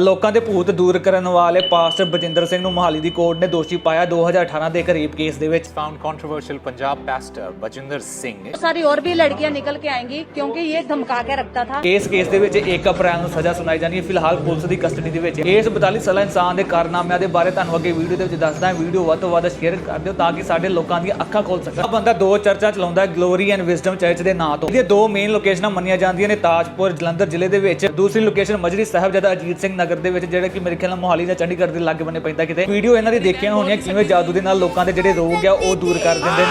ਲੋਕਾਂ ਦੇ ਭੂਤ ਦੂਰ ਕਰਨ ਵਾਲੇ ਪਾਸਟਰ ਬਜਿੰਦਰ ਸਿੰਘ ਨੂੰ ਮੋਹਾਲੀ ਦੀ ਕੋਰਟ ਨੇ ਦੋਸ਼ੀ ਪਾਇਆ 2018 ਦੇ ਕਰੀਬ ਕੇਸ ਦੇ ਵਿੱਚ। Found controversial Punjab pastor Bajinder Singh ਸਾਰੀ ਹੋਰ ਵੀ ਲੜਕੀਆਂ ਨਿਕਲ ਕੇ ਆएंगी ਕਿਉਂਕਿ ਇਹ ਧਮਕਾ ਕੇ ਰੱਖਤਾ ਥਾ। ਕੇਸ ਕੇਸ ਦੇ ਵਿੱਚ 1 ਅਪ੍ਰੈਲ ਨੂੰ ਸਜ਼ਾ ਸੁਣਾਈ ਜਾਣੀ ਹੈ। ਫਿਲਹਾਲ ਪੁਲਿਸ ਦੀ ਕਸਟਡੀ ਦੇ ਵਿੱਚ ਇਸ 42 ਸਾਲਾ ਇਨਸਾਨ ਦੇ ਕਾਰਨਾਮਿਆਂ ਦੇ ਬਾਰੇ ਤੁਹਾਨੂੰ ਅੱਗੇ ਵੀਡੀਓ ਦੇ ਵਿੱਚ ਦੱਸਦਾ ਹਾਂ। ਵੀਡੀਓ ਵੱਧ ਤੋਂ ਵੱਧ ਸ਼ੇਅਰ ਕਰ ਦਿਓ ਤਾਂ ਕਿ ਸਾਡੇ ਲੋਕਾਂ ਦੀਆਂ ਅੱਖਾਂ ਖੋਲ ਸਕਣ। ਆ ਬੰਦਾ ਦੋ ਚਰਚਾ ਚਲਾਉਂਦਾ ਹੈ ਗਲੋਰੀ ਐਂਡ ਵਿਜ਼ਡਮ ਚਰਚ ਦੇ ਨਾਂ ਤੋਂ। ਇਹਦੇ ਦੋ ਮੇਨ ਲੋਕੇਸ਼ਨਾਂ ਮੰਨੀਆਂ ਜਾਂਦੀਆਂ ਨੇ ਤਾਜਪੁਰ ਜਲੰਧਰ ਜ਼ਿਲ੍ਹੇ ਦੇ ਵਿੱਚ। ਦੂਸਰੀ ਲੋਕੇਸ਼ਨ ਮਜਰੀ ਸਾਹਿਬ ਜਦਾ ਅਜੀਤ ਸਿੰਘ ਨਗਰ ਨਗਰ ਦੇ ਵਿੱਚ ਜਿਹੜਾ ਕਿ ਮੇਰੇ ਖਿਆਲ ਨਾਲ ਮੋਹਾਲੀ ਜਾਂ ਚੰਡੀਗੜ੍ਹ ਦੇ ਲਾਗੇ ਬੰਨੇ ਪੈਂਦਾ ਕਿਤੇ। ਵੀਡੀਓ ਇਹਨਾਂ ਦੀ ਦੇਖੀਆਂ ਹੋਣੀਆਂ ਕਿਵੇਂ ਜਾਦੂ ਦੇ ਨਾਲ ਲੋਕਾਂ ਦੇ ਜਿਹੜੇ ਰੋਗ ਆ ਉਹ ਦੂਰ ਕਰ ਦਿੰਦੇ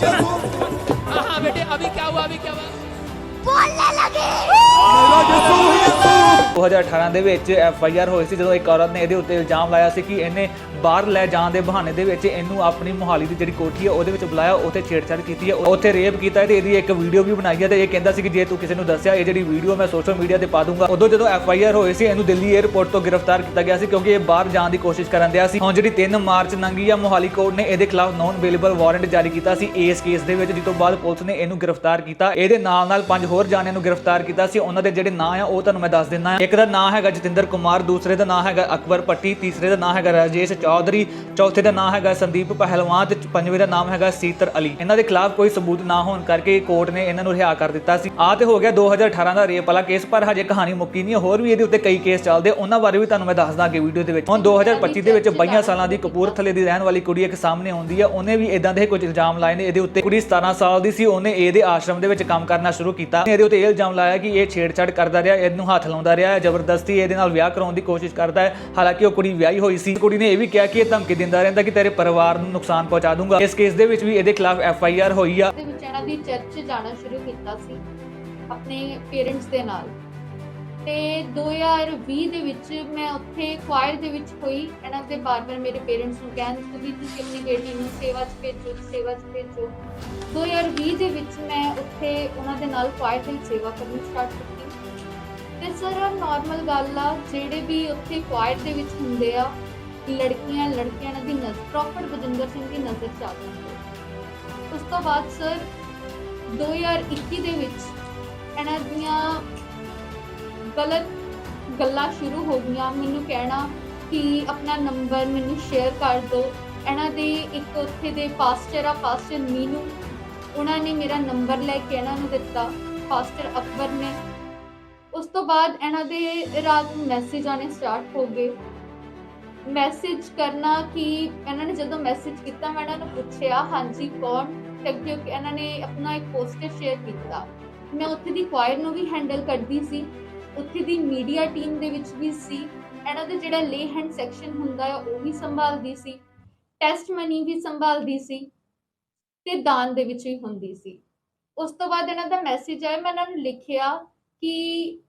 ਮੇਰਾ ਬੇਟੇ ਅਭੀ ਕੀ ਹੁਆ ਅਭੀ ਕੀ ਹੁਆ? ਬੋਲਣ ਲਗੇ ਮੇਰਾ ਯਿਸੂ ਯਿਸੂ। 2018 ਦੇ ਵਿੱਚ ਐਫ ਆਈ ਆਰ ਹੋਈ ਸੀ, ਜਦੋਂ ਇੱਕ ਔਰਤ ਨੇ ਇਹਦੇ ਉੱਤੇ ਇਲਜ਼ਾਮ ਲਾਇਆ ਸੀ ਕਿ ਇਹਨੇ ਬਾਹਰ ਲੈ ਜਾਣ ਦੇ ਬਹਾਨੇ ਦੇ ਵਿੱਚ ਇਹਨੂੰ ਆਪਣੀ ਮੁਹਾਲੀ ਦੀ ਜਿਹੜੀ ਕੋਠੀ ਹੈ, ਉਹਦੇ ਵਿੱਚ ਬੁਲਾਇਆ, ਉੱਥੇ ਛੇੜਛਾੜ ਕੀਤੀ ਹੈ, ਉੱਥੇ ਰੇਪ ਕੀਤਾ ਤੇ ਇਹਦੀ ਇੱਕ ਵੀਡੀਓ ਵੀ ਬਣਾਈ ਹੈ ਤੇ ਇਹ ਕਹਿੰਦਾ ਸੀ ਕਿ ਜੇ ਤੂੰ ਕਿਸੇ ਨੂੰ ਦੱਸਿਆ ਇਹ ਜਿਹੜੀ ਵੀਡੀਓ ਮੈਂ ਸੋਸ਼ਲ ਮੀਡੀਆ ਤੇ ਪਾ ਦੂੰਗਾ। ਉਦੋਂ ਜਦੋਂ ਐਫ ਆਈ ਆਰ ਹੋਈ ਸੀ, ਇਹਨੂੰ ਦਿੱਲੀ 에ਅਰਪੋਰਟ ਤੋਂ ਗ੍ਰਿਫਤਾਰ ਕੀਤਾ ਗਿਆ ਸੀ ਕਿਉਂਕਿ ਇਹ ਬਾਹਰ ਜਾਣ ਦੀ ਕੋਸ਼ਿਸ਼ ਕਰਨ ਦਿਆ ਸੀ। ਹੁਣ ਜਿਹੜੀ 3 ਮਾਰਚ ਲੰਘੀ ਆ, ਮੁਹਾਲੀ ਕੋਰਟ ਨੇ ਇਹਦੇ ਖਿਲਾਫ ਨੌਨ ਅਵੇਲੇਬਲ ਵਾਰੰਟ ਜਾਰੀ ਕੀਤਾ ਸੀ ਇਸ ਕੇਸ ਦੇ ਵਿੱਚ ਜਿਸ ਤੋਂ ਬਾਅਦ ਪੁਲਿਸ ਨੇ ਇਹਨੂੰ ਗ੍ਰਿਫਤਾਰ ਕੀਤਾ। ਇਹਦੇ ਨਾਲ ਨਾਲ ਪੰਜ ਹੋਰ ਜਾਣਿਆਂ ਨੂੰ ਗ੍ਰਿਫਤਾਰ ਕੀਤਾ ਸੀ। ਉਹਨਾਂ ਦੇ ਜਿਹੜੇ ਨਾਂ ਆ, ਉਹ ਤੁਹਾਨੂੰ ਮੈਂ ਦੱਸ ਦਿੰਦਾ ਹਾਂ। ਇੱਕ ਦਾ ਨਾਂ ਹੈਗਾ ਜਤਿੰਦਰ ਕੁਮਾਰ, ਦੂਸਰੇ ਦਾ ਨਾਂ ਹੈਗਾ ਅਕਬਰ ਪੱਟੀ, ਤੀਸਰੇ ਦਾ ਨਾਂ ਹੈਗਾ ਰਾਜੇਸ਼ ਚੌਧਰੀ, ਚੌਥੇ ਦਾ ਨਾਂ ਹੈਗਾ ਸੰਦੀਪ ਪਹਿਲਵਾਨ ਤੇ ਪੰਜਵੇਂ ਦਾ ਨਾਮ ਹੈਗਾ ਸੀਤਰ ਅਲੀ। ਇਹਨਾਂ ਦੇ ਖਿਲਾਫ ਕੋਈ ਸਬੂਤ ਨਾ ਹੋਣ ਕਰਕੇ ਕੋਰਟ ਨੇ ਇਹਨਾਂ ਨੂੰ ਰਿਹਾ ਕਰ ਦਿੱਤਾ ਸੀ। ਆ ਤੇ ਹੋ ਗਿਆ 2018 ਦਾ ਰੇਪ ਵਾਲਾ ਕੇਸ, ਪਰ ਹਜੇ ਕਹਾਣੀ ਮੁੱਕੀ ਨਹੀਂ ਹੈ। ਹੋਰ ਵੀ ਇਹਦੇ ਉੱਤੇ ਕਈ ਕੇਸ ਚੱਲਦੇ, ਉਹਨਾਂ ਬਾਰੇ ਵੀ ਤੁਹਾਨੂੰ ਮੈਂ ਦੱਸਦਾ ਅੱਗੇ ਵੀਡੀਓ ਦੇ ਵਿੱਚ। ਹੁਣ 2025 ਦੇ ਵਿੱਚ 22 ਸਾਲਾਂ ਦੀ ਕਪੂਰਥਲੇ ਦੀ ਰਹਿਣ ਵਾਲੀ ਕੁੜੀ ਇੱਕ ਸਾਹਮਣੇ ਆਉਂਦੀ ਹੈ ਉਹਨੇ ਵੀ ਇਦਾਂ ਦੇ ਕੁਝ ਇਲਜ਼ਾਮ ਲਾਏ ਨੇ, ਇਹਦੇ ਉੱਤੇ ਕੁੜੀ 17 ਸਾਲ ਦੀ ਸੀ, ਉਹਨੇ ਇਹਦੇ ਆਸ਼ਰਮ ਦੇ ਵਿੱਚ ਕੰਮ ਕਰਨਾ ਸ਼ੁਰੂ ਕੀਤਾ। ਇਹਦੇ ਉੱਤੇ ਇਹ ਇਲਜ਼ਾਮ ਲਾਇਆ ਕਿ ਇਹ ਛੇੜਛਾੜ ਕਰਦਾ ਰਿਹਾ, ਇਹਨੂੰ ਹੱਥ ਲਾਉਂਦਾ ਰਿਹਾ ਜ਼ਬਰਦਸਤੀ ਇਹਦੇ ਨਾਲ ਵਿਆਹ ਕਰਾਉਣ ਦੀ ਕੋਸ਼ਿਸ਼ ਕਰਦਾ ਹੈ। ਹਾਲਾਂਕਿ ਉਹ ਕੁੜੀ ਵਿਆਹੀ ਹੋਈ ਸੀ। ਕੁੜੀ ਨੇ ਇਹ ਵੀ ਕਿਹਾ ਕਿ ਇਹ ਧਮਕੀ ਦਿੰਦਾ ਰਹਿੰਦਾ ਕਿ ਤੇਰੇ ਪਰਿਵਾਰ ਨੂੰ ਨੁਕਸਾਨ ਪਹੁੰਚਾ ਦੂੰਗਾ। ਇਸ ਕੇਸ ਦੇ ਵਿੱਚ ਵੀ ਇਹਦੇ ਖਿਲਾਫ ਐਫ ਆਈ ਆਰ ਹੋਈ ਆ। ਦੇ ਵਿੱਚ ਇਹਨਾਂ ਦੀ ਚਰਚ ਜਾਣਾ ਸ਼ੁਰੂ ਕੀਤਾ ਸੀ ਆਪਣੇ ਪੇਰੈਂਟਸ ਦੇ ਨਾਲ। ਤੇ 2020 ਦੇ ਵਿੱਚ ਮੈਂ ਉੱਥੇ ਕੁਆਇਰ ਦੇ ਵਿੱਚ ਹੋਈ। ਇਹਨਾਂ ਦੇ ਬਾਰ-ਬਾਰ ਮੇਰੇ ਪੇਰੈਂਟਸ ਨੂੰ ਕਹਿਣ ਸੀ ਵੀ ਤੁਸੀਂ ਆਪਣੀ ਬੇਟੀ ਨੂੰ ਸੇਵਾ 'ਚ ਭੇਜੋ, ਸੇਵਾ 'ਚ ਭੇਜੋ। 2020 ਦੇ ਵਿੱਚ ਮੈਂ ਉੱਥੇ ਉਹਨਾਂ ਦੇ ਨਾਲ ਕੁਆਇਰ ਦੀ ਸੇਵਾ ਕਰਨੀ ਸਟਾਰਟ ਕੀਤੀ। ਤੇ ਸਰ ਨਾਰਮਲ ਗੱਲ ਆ, ਜਿਹੜੇ ਵੀ ਉੱਥੇ ਕੁਆਇਟ ਦੇ ਵਿੱਚ ਹੁੰਦੇ ਆ, ਲੜਕੀਆਂ, ਲੜਕਿਆਂ ਦੀ ਨਜ਼ਰ ਪ੍ਰੋਪਰ ਬਜਿੰਦਰ ਸਿੰਘ ਦੀ ਨਜ਼ਰ ਚ ਆ ਜਾਂਦੇ ਉਸ ਤੋਂ ਬਾਅਦ ਸਰ 2021 ਦੇ ਵਿੱਚ ਇਹਨਾਂ ਦੀਆਂ ਗਲਤ ਗੱਲਾਂ ਸ਼ੁਰੂ ਹੋ ਗਈਆਂ। ਮੈਨੂੰ ਕਹਿਣਾ ਕਿ ਆਪਣਾ ਨੰਬਰ ਮੈਨੂੰ ਸ਼ੇਅਰ ਕਰ ਦਿਓ। ਇਹਨਾਂ ਦੇ ਇੱਕ ਉੱਥੇ ਦੇ ਪਾਸਟਰ ਆ ਪਾਸਟਰ ਮੀਨੂ। ਉਹਨਾਂ ਨੇ ਮੇਰਾ ਨੰਬਰ ਲੈ ਕੇ ਇਹਨਾਂ ਨੂੰ ਦਿੱਤਾ। ਪਾਸਟਰ ਅਕਬਰ ਨੇ। ਉਸ ਤੋਂ ਬਾਅਦ ਇਹਨਾਂ ਦੇ ਰਾਤ ਨੂੰ ਮੈਸੇਜ ਆਣੇ ਸਟਾਰਟ ਹੋ ਗਏ। ਮੈਸੇਜ ਕਰਨਾ ਕਿ ਇਹਨਾਂ ਨੇ ਜਦੋਂ ਮੈਸੇਜ ਕੀਤਾ, ਮੈਂ ਇਹਨਾਂ ਨੂੰ ਪੁੱਛਿਆ, ਹਾਂਜੀ, ਕੌਣ? ਤੇ ਕਿਉਂਕਿ ਇਹਨਾਂ ਨੇ ਆਪਣਾ ਇੱਕ ਪੋਸਟਰ ਸ਼ੇਅਰ ਕੀਤਾ। ਮੈਂ ਉੱਥੇ ਦੀ ਕੁਆਇਰ ਨੂੰ ਵੀ ਹੈਂਡਲ ਕਰਦੀ ਸੀ। ਉੱਥੇ ਦੀ ਮੀਡੀਆ ਟੀਮ ਦੇ ਵਿੱਚ ਵੀ ਸੀ। ਇਹਨਾਂ ਦਾ ਜਿਹੜਾ ਲੇ ਹੈਂਡ ਸੈਕਸ਼ਨ ਹੁੰਦਾ ਹੈ ਉਹ ਵੀ ਸੰਭਾਲਦੀ ਸੀ। ਟੈਸਟ ਮਨੀ ਵੀ ਸੰਭਾਲਦੀ ਸੀ ਤੇ ਦਾਨ ਦੇ ਵਿੱਚ ਵੀ ਹੁੰਦੀ ਸੀ। ਉਸ ਤੋਂ ਬਾਅਦ ਇਹਨਾਂ ਦਾ ਮੈਸੇਜ ਆਇਆ, ਮੈਂ ਇਹਨਾਂ ਨੂੰ ਲਿਖਿਆ ਕਿ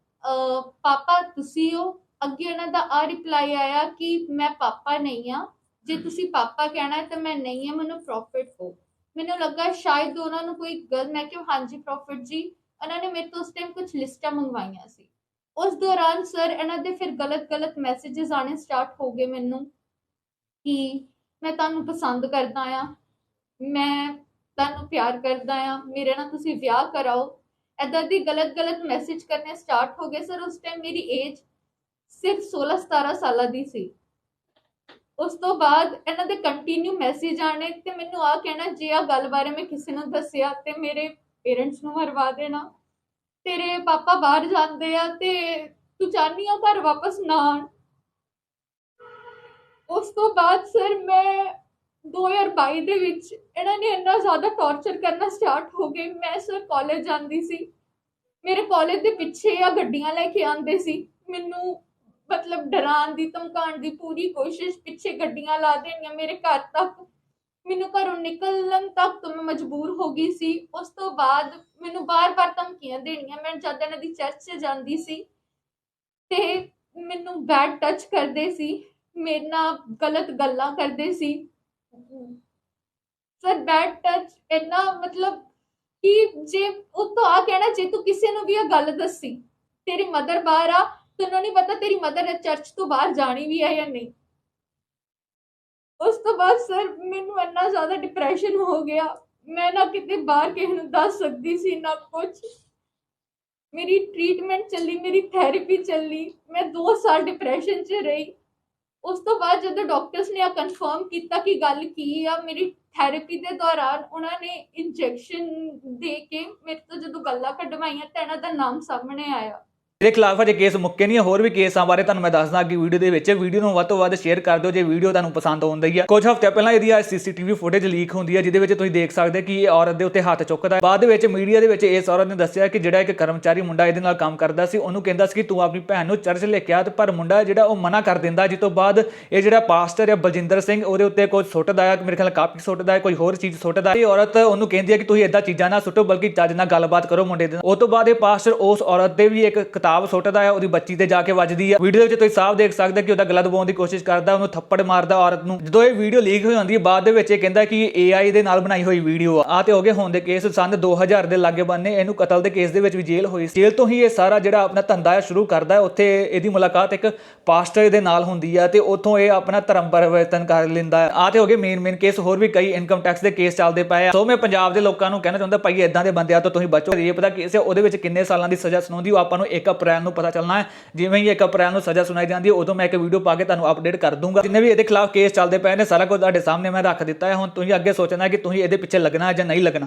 ਪਾਪਾ ਤੁਸੀਂ ਹੋ। ਅੱਗੇ ਉਹਨਾਂ ਦਾ ਆ ਰਿਪਲਾਈ ਆਇਆ ਕਿ ਮੈਂ ਪਾਪਾ ਨਹੀਂ ਆ ਜੇ ਤੁਸੀਂ ਪਾਪਾ ਕਹਿਣਾ ਤਾਂ ਮੈਂ ਨਹੀਂ ਆ ਮੈਨੂੰ ਪ੍ਰੋਫਿਟ ਹੋ। ਮੈਨੂੰ ਲੱਗਾ ਸ਼ਾਇਦ ਉਹਨਾਂ ਨੂੰ ਕੋਈ ਗੱਲ ਮੈਂ ਕਿਹਾ ਹਾਂਜੀ ਪ੍ਰੋਫਿਟ ਜੀ। ਉਹਨਾਂ ਨੇ ਮੇਰੇ ਤੋਂ ਉਸ ਟਾਈਮ ਕੁਝ ਲਿਸਟਾਂ ਮੰਗਵਾਈਆਂ ਸੀ। ਉਸ ਦੌਰਾਨ ਸਰ ਇਹਨਾਂ ਦੇ ਫਿਰ ਗਲਤ ਗਲਤ ਮੈਸੇजेस ਆਣੇ ਸਟਾਰਟ ਹੋ ਗਏ ਮੈਨੂੰ ਕਿ ਮੈਂ ਤੁਹਾਨੂੰ ਪਸੰਦ ਕਰਦਾ ਆ ਮੈਂ ਤੁਹਾਨੂੰ ਪਿਆਰ ਕਰਦਾ ਆ ਮੇਰੇ ਨਾਲ ਤੁਸੀਂ ਵਿਆਹ ਕਰਾਓ। ਐਦਾਂ ਦੀ ਗਲਤ ਗਲਤ ਮੈਸੇਜ ਕਰਨੇ ਸਟਾਰਟ ਹੋ ਗਏ। ਸਰ ਉਸ ਟਾਈਮ ਮੇਰੀ ਏਜ ਸਿਰਫ 16 17 ਸਾਲਾਂ ਦੀ ਸੀ। ਉਸ ਤੋਂ ਬਾਅਦ ਇਹਨਾਂ ਦੇ ਕੰਟੀਨਿਊ ਮੈਸੇਜ ਆਣੇ ਤੇ ਮੈਨੂੰ ਆ ਕਹਿਣਾ, ਜੇ ਆ ਗੱਲ ਬਾਰੇ ਮੈਂ ਕਿਸੇ ਨੂੰ ਦੱਸਿਆ ਤੇ ਮੇਰੇ ਪੇਰੈਂਟਸ ਨੂੰ ਮਰਵਾ ਦੇਣਾ। ਤੇਰੇ ਪਾਪਾ ਬਾਹਰ ਜਾਂਦੇ ਆ ਤੇ ਤੂੰ ਚਾਹਨੀ ਆ ਘਰ ਵਾਪਸ ਨਾ ਆਣ ਉਸ ਤੋਂ ਬਾਅਦ ਸਰ ਮੈਂ 2022 ਦੇ ਵਿੱਚ ਇਹਨਾਂ ਨੇ ਇੰਨਾ ਜ਼ਿਆਦਾ ਟੌਰਚਰ ਕਰਨਾ ਸਟਾਰਟ ਹੋ ਗਏ। ਮੈਂ ਸਰ ਕਾਲਜ ਜਾਂਦੀ ਸੀ। ਮੇਰੇ ਕਾਲਜ ਦੇ ਪਿੱਛੇ ਆ ਗੱਡੀਆਂ ਲੈ ਕੇ ਆਉਂਦੇ ਸੀ। ਮੈਨੂੰ ਮਤਲਬ ਡਰਾਉਣ ਦੀ, ਧਮਕਾਉਣ ਦੀ ਪੂਰੀ ਕੋਸ਼ਿਸ਼ ਪਿੱਛੇ ਗੱਡੀਆਂ ਲਾ ਦੇਣੀਆਂ ਮੇਰੇ ਘਰ ਤੱਕ। ਮੈਨੂੰ ਘਰੋਂ ਨਿਕਲਣ ਤੱਕ ਤੋਂ ਮੈਂ ਮਜਬੂਰ ਹੋ ਗਈ ਸੀ। ਉਸ ਤੋਂ ਬਾਅਦ ਮੈਨੂੰ ਬਾਰ-ਬਾਰ ਧਮਕੀਆਂ ਦੇਣੀਆਂ। ਮੈਂ ਜਦ ਇਹਨਾਂ ਦੀ ਚਰਚ 'ਚ ਜਾਂਦੀ ਸੀ ਤੇ ਮੈਨੂੰ ਬੈਡ ਟੱਚ ਕਰਦੇ ਸੀ। ਮੇਰੇ ਨਾਲ ਗਲਤ ਗੱਲਾਂ ਕਰਦੇ ਸੀ। ਸਰ ਬੈਡ ਟੱਚ ਇੰਨਾ ਮਤਲਬ ਕਿ ਜੇ ਉਹ ਤੋਂ ਆ ਕਹਿਣਾ, ਜੇ ਤੂੰ ਕਿਸੇ ਨੂੰ ਵੀ ਇਹ ਗੱਲ ਦੱਸੀ, ਤੇਰੀ ਮਦਰ ਬਾਹਰ ਆ, ਤੈਨੂੰ ਨਹੀਂ ਪਤਾ ਤੇਰੀ ਮਦਰ ਚਰਚ ਤੋਂ ਬਾਹਰ ਜਾਣੀ ਵੀ ਹੈ ਜਾਂ ਨਹੀਂ। ਉਸ ਤੋਂ ਬਾਅਦ ਸਰ, ਮੈਨੂੰ ਇੰਨਾ ਜ਼ਿਆਦਾ ਡਿਪਰੈਸ਼ਨ ਹੋ ਗਿਆ। ਮੈਂ ਨਾ ਕਿਤੇ ਬਾਹਰ ਕਿਸੇ ਨੂੰ ਦੱਸ ਸਕਦੀ ਸੀ, ਨਾ ਕੁਝ ਮੇਰੀ ਟ੍ਰੀਟਮੈਂਟ ਚੱਲੀ, ਮੇਰੀ ਥੈਰੇਪੀ ਚੱਲੀ। ਮੈਂ 2 ਸਾਲ ਡਿਪਰੈਸ਼ਨ 'ਚ ਰਹੀ। ਉਸ ਤੋਂ ਬਾਅਦ ਜਦੋਂ ਡਾਕਟਰਸ ਨੇ ਆ ਕਨਫਰਮ ਕੀਤਾ ਕਿ ਗੱਲ ਕੀ ਆ, ਮੇਰੀ ਥੈਰੇਪੀ ਦੇ ਦੌਰਾਨ ਉਹਨਾਂ ਨੇ ਇੰਜੈਕਸ਼ਨ ਦੇ ਕੇ ਮੇਰੇ ਤੋਂ ਜਦੋਂ ਗੱਲਾਂ ਕਢਵਾਈਆਂ ਤਾਂ ਇਹਨਾਂ ਦਾ ਨਾਮ ਸਾਹਮਣੇ ਆਇਆ। ਇਹਦੇ ਖਿਲਾਫ ਅਜੇ ਕੇਸ ਮੁੱਕੇ ਨਹੀਂ ਹੈ। ਹੋਰ ਵੀ ਕੇਸਾਂ ਬਾਰੇ ਤੁਹਾਨੂੰ ਮੈਂ ਦੱਸਦਾ ਅੱਗੇ ਵੀਡੀਓ ਦੇ ਵਿੱਚ ਵੀਡੀਓ ਨੂੰ ਵੱਧ ਤੋਂ ਵੱਧ ਸ਼ੇਅਰ ਕਰ ਦਿਓ ਜੇ ਵੀਡੀਓ ਤੁਹਾਨੂੰ ਪਸੰਦ ਆਉਂਦੀ ਹੈ ਕੁਝ ਹਫ਼ਤੇ ਪਹਿਲਾਂ ਇਹਦੀ ਆ ਸੀਸੀਟੀਵੀ ਫੁਟੇਜ ਲੀਕ ਹੁੰਦੀ ਹੈ ਜਿਹਦੇ ਵਿੱਚ ਤੁਸੀਂ ਦੇਖ ਸਕਦੇ ਕਿ ਇਹ ਔਰਤ ਦੇ ਉੱਤੇ ਹੱਥ ਚੁੱਕਦਾ ਹੈ ਬਾਅਦ ਵਿੱਚ ਮੀਡੀਆ ਦੇ ਵਿੱਚ ਇਸ ਔਰਤ ਨੇ ਦੱਸਿਆ ਕਿ ਜਿਹੜਾ ਇੱਕ ਕਰਮਚਾਰੀ ਮੁੰਡਾ ਇਹਦੇ ਨਾਲ ਕੰਮ ਕਰਦਾ ਸੀ, ਉਹਨੂੰ ਕਹਿੰਦਾ ਸੀ ਕਿ ਤੂੰ ਆਪਣੀ ਭੈਣ ਨੂੰ ਚਰਚ ਲੈ ਕੇ ਆ ਤੇ ਪਰ ਮੁੰਡਾ ਜਿਹੜਾ ਉਹ ਮਨਾ ਕਰ ਦਿੰਦਾ, ਜਿਸ ਤੋਂ ਬਾਅਦ ਇਹ ਜਿਹੜਾ ਪਾਸਟਰ ਹੈ ਬਲਜਿੰਦਰ ਸਿੰਘ, ਉਹਦੇ ਉੱਤੇ ਕੁਝ ਸੁੱਟਦਾ ਹੈ ਮੇਰੇ ਖਿਆਲ ਕਾਪੀ ਸੁੱਟਦਾ ਹੈ, ਕੋਈ ਹੋਰ ਚੀਜ਼ ਸੁੱਟਦਾ ਹੈ ਇਹ ਔਰਤ ਉਹਨੂੰ ਕਹਿੰਦੀ ਹੈ ਕਿ ਤੁਸੀਂ ਇਦਾਂ ਚੀਜ਼ਾਂ ਨਾ ਸੁੱਟੋ, ਬਲਕਿ ਚੱਜ ਨਾਲ ਗੱਲਬਾਤ ਕਰੋ ਮੁੰਡੇ ਦੇ ਨਾਲ। ਉਹ ਤੋਂ ਬਾਅਦ ਇਹ ਪਾਸਟਰ ਉਸ ਔਰਤ ਦੇ ਵੀ ਇੱਕ ਕਿਤਾਬ ਸੁੱਟਦਾ ਹੈ, ਉਹਦੀ ਬੱਚੀ ਤੇ ਜਾ ਕੇ ਵੱਜਦੀ ਹੈ ਵੀਡੀਓ ਵਿੱਚ ਤੁਸੀਂ ਸਾਫ਼ ਦੇਖ ਸਕਦੇ ਕਿ ਉਹਦਾ ਗਲਾ ਦਬਾਉਣ ਦੀ ਕੋਸ਼ਿਸ਼ ਕਰਦਾ, ਉਹਨੂੰ ਥੱਪੜ ਮਾਰਦਾ ਔਰਤ ਨੂੰ। ਜਦੋਂ ਇਹ ਵੀਡੀਓ ਲੀਕ ਹੋ ਜਾਂਦੀ ਹੈ ਬਾਅਦ ਦੇ ਵਿੱਚ ਇਹ ਕਹਿੰਦਾ ਕਿ AI ਦੇ ਨਾਲ ਬਣਾਈ ਹੋਈ ਵੀਡੀਓ ਆ। ਆ ਤੇ ਹੋ ਗਏ ਹੋਣ ਦੇ ਕੇਸ ਸੰਨ 2000 ਦੇ ਲਾਗੇ ਬੰਨੇ, ਇਹਨੂੰ ਕਤਲ ਦੇ ਕੇਸ ਦੇ ਵਿੱਚ ਵੀ ਜੇਲ੍ਹ ਹੋਈ ਜੇਲ੍ਹ ਤੋਂ ਹੀ ਇਹ ਸਾਰਾ ਜਿਹੜਾ ਆਪਣਾ ਧੰਦਾ ਹੈ ਸ਼ੁਰੂ ਕਰਦਾ ਹੈ, ਉੱਥੇ ਇਹਦੀ ਮੁਲਾਕਾਤ ਇੱਕ ਪਾਸਟਰ ਦੇ ਨਾਲ ਹੁੰਦੀ ਹੈ ਤੇ ਉੱਥੋਂ ਇਹ ਆਪਣਾ ਧਰਮ ਪਰਿਵਰਤਨ ਕਰ ਲੈਂਦਾ ਹੈ। ਆ ਤੇ ਹੋ ਗਏ ਮੇਨ ਮੇਨ ਕੇਸ ਹੋਰ ਵੀ ਕਈ ਇਨਕਮ ਟੈਕਸ ਦੇ ਕੇਸ ਚੱਲਦੇ ਪਏ ਆ। ਸੋ ਮੈਂ ਪੰਜਾਬ ਦੇ ਲੋਕਾਂ ਨੂੰ ਕਹਿਣਾ ਚਾਹੁੰਦਾ, ਭਾਈ ਇਦਾਂ ਦੇ ਬੰਦਿਆਂ ਤੋਂ ਤੁਸੀਂ ਬਚੋ। ਇਹ ਪਤਾ ਕੇਸ ਹੈ ਉਹਦੇ ਵਿੱਚ ਕਿੰਨੇ ਸਾਲਾਂ ਦੀ ਸਜ਼ਾ ਸੁਣਾਉਂਦੀ, ਉਹ ਆਪਾਂ ਨੂੰ ਇੱਕ ਅਪ੍ਰੈਲ ਨੂੰ ਪਤਾ ਚੱਲਣਾ ਹੈ। ਜਿਵੇਂ ਹੀ 1 ਅਪ੍ਰੈਲ ਨੂੰ ਸਜ਼ਾ ਸੁਣਾਈ ਜਾਂਦੀ ਹੈ, ਉਦੋਂ ਮੈਂ ਇੱਕ ਵੀਡੀਓ ਪਾ ਕੇ ਤੁਹਾਨੂੰ ਅਪਡੇਟ ਕਰ ਦੂੰਗਾ। ਜਿੰਨੇ ਵੀ ਇਹਦੇ ਖਿਲਾਫ ਕੇਸ ਚੱਲਦੇ ਪਏ ਨੇ, ਸਾਰਾ ਕੁਝ ਤੁਹਾਡੇ ਸਾਹਮਣੇ ਮੈਂ ਰੱਖ ਦਿੱਤਾ ਹੈ। ਹੁਣ ਤੁਸੀਂ ਅੱਗੇ ਸੋਚਣਾ ਕਿ ਤੁਸੀਂ ਇਹਦੇ ਪਿੱਛੇ ਲੱਗਣਾ ਜਾਂ ਨਹੀਂ ਲੱਗਣਾ।